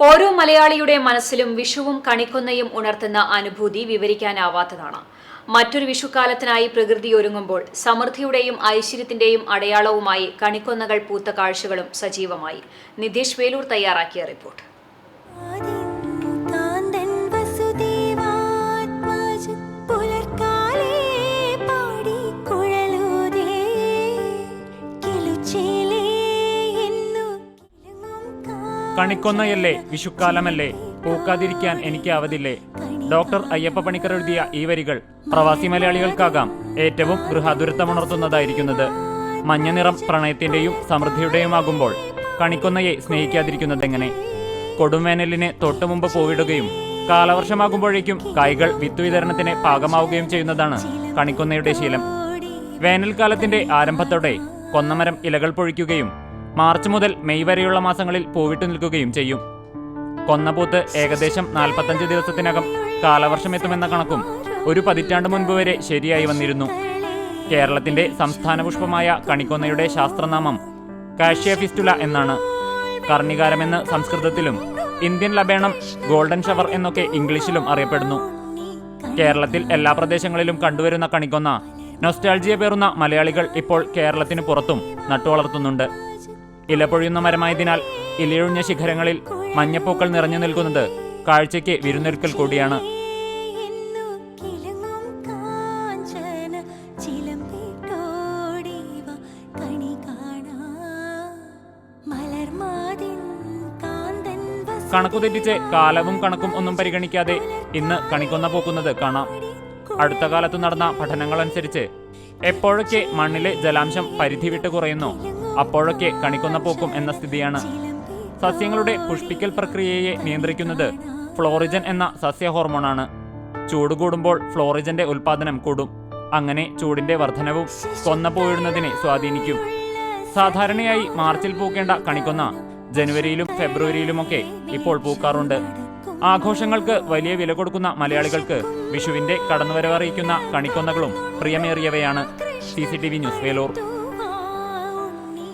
ഓരോ മലയാളിയുടെ മനസ്സിലും വിഷുവും കണിക്കൊന്നയും ഉണർത്തുന്ന അനുഭൂതി വിവരിക്കാനാവാത്തതാണ്. മറ്റൊരു വിഷുക്കാലത്തിനായി പ്രകൃതി ഒരുങ്ങുമ്പോൾ സമൃദ്ധിയുടെയും ഐശ്വര്യത്തിന്റെയും അടയാളവുമായി കണിക്കൊന്നകൾ പൂത്ത കാഴ്ചകളും സജീവമായി. നിതീഷ് വേലൂർ തയ്യാറാക്കിയ റിപ്പോർട്ട്. കണിക്കൊന്നയല്ലേ? വിഷുക്കാലമല്ലേ? പൂക്കാതിരിക്കാൻ എനിക്ക് അവതില്ലേ ഡോക്ടർ അയ്യപ്പ പണിക്കർ എഴുതിയ ഈ വരികൾ പ്രവാസി മലയാളികൾക്കാകാം ഏറ്റവും ഗൃഹാതുരത്വമുണർത്തുന്നതായിരിക്കുന്നത് മഞ്ഞ നിറം പ്രണയത്തിന്റെയും സമൃദ്ധിയുടെയുമാകുമ്പോൾ കണിക്കൊന്നയെ സ്നേഹിക്കാതിരിക്കുന്നതെങ്ങനെ? കൊടുംവേനലിന് തൊട്ടുമുമ്പ് പൂവിടുകയും കാലവർഷമാകുമ്പോഴേക്കും കായ്കൾ വിത്തുവിതരണത്തിന് പാകമാവുകയും ചെയ്യുന്നതാണ് കണിക്കൊന്നയുടെ ശീലം. വേനൽക്കാലത്തിന്റെ ആരംഭത്തോടെ കൊന്നമരം ഇലകൾ പൊഴിക്കുകയും മാർച്ച് മുതൽ മെയ് വരെയുള്ള മാസങ്ങളിൽ പൂവിട്ടു നിൽക്കുകയും ചെയ്യും. കൊന്നപൂത്ത് ഏകദേശം നാൽപ്പത്തഞ്ച് ദിവസത്തിനകം കാലവർഷം എത്തുമെന്ന കണക്കും ഒരു പതിറ്റാണ്ട് മുൻപ് വരെ ശരിയായി വന്നിരുന്നു. കേരളത്തിന്റെ സംസ്ഥാന പുഷ്പമായ കണിക്കൊന്നയുടെ ശാസ്ത്രനാമം കാഷ്യ ഫിസ്റ്റുല എന്നാണ്. കർണികാരമെന്ന് സംസ്കൃതത്തിലും ഇന്ത്യൻ ലബേണം ഗോൾഡൻ ഷവർ എന്നൊക്കെ ഇംഗ്ലീഷിലും അറിയപ്പെടുന്നു. കേരളത്തിൽ എല്ലാ പ്രദേശങ്ങളിലും കണ്ടുവരുന്ന കണിക്കൊന്ന നൊസ്റ്റാൾജിയ പേറുന്ന മലയാളികൾ ഇപ്പോൾ കേരളത്തിന് പുറത്തും നട്ടുവളർത്തുന്നുണ്ട്. ഇല പൊഴിയുന്ന മരമായതിനാൽ ഇലയൊഴിഞ്ഞ ശിഖരങ്ങളിൽ മഞ്ഞപ്പൂക്കൾ നിറഞ്ഞു നിൽക്കുന്നത് കാഴ്ചയ്ക്ക് വിരുന്നൊരുക്കൽ കൂടിയാണ്. കണക്കു തെറ്റിച്ച് കാലവും കണക്കും ഒന്നും പരിഗണിക്കാതെ ഇന്ന് കണിക്കൊന്ന പോക്കുന്നത് കാണാം. അടുത്ത കാലത്ത് നടന്ന പഠനങ്ങൾ അനുസരിച്ച് എപ്പോഴൊക്കെ മണ്ണിലെ ജലാംശം പരിധി വിട്ട് കുറയുന്നോ? അപ്പോഴൊക്കെ കണിക്കുന്ന പൂക്കും എന്ന സ്ഥിതിയാണ്. സസ്യങ്ങളുടെ പുഷ്പിക്കൽ പ്രക്രിയയെ നിയന്ത്രിക്കുന്നത് ഫ്ലോറിജൻ എന്ന സസ്യ ഹോർമോണാണ്. ചൂട് കൂടുമ്പോൾ ഫ്ലോറിജന്റെ ഉൽപാദനം കൂടും. അങ്ങനെ ചൂടിന്റെ വർധനവും കൊന്ന പോയിടുന്നതിനെ സ്വാധീനിക്കും. സാധാരണയായി മാർച്ചിൽ പൂക്കേണ്ട കണിക്കൊന്ന ജനുവരിയിലും ഫെബ്രുവരിയിലുമൊക്കെ ഇപ്പോൾ പൂക്കാറുണ്ട്. ആഘോഷങ്ങൾക്ക് വലിയ വില കൊടുക്കുന്ന മലയാളികൾക്ക് വിഷുവിന്റെ കടന്നുവരവറിയിക്കുന്ന കണിക്കൊന്നകളും പ്രിയമേറിയവയാണ്. C C T V news Velur.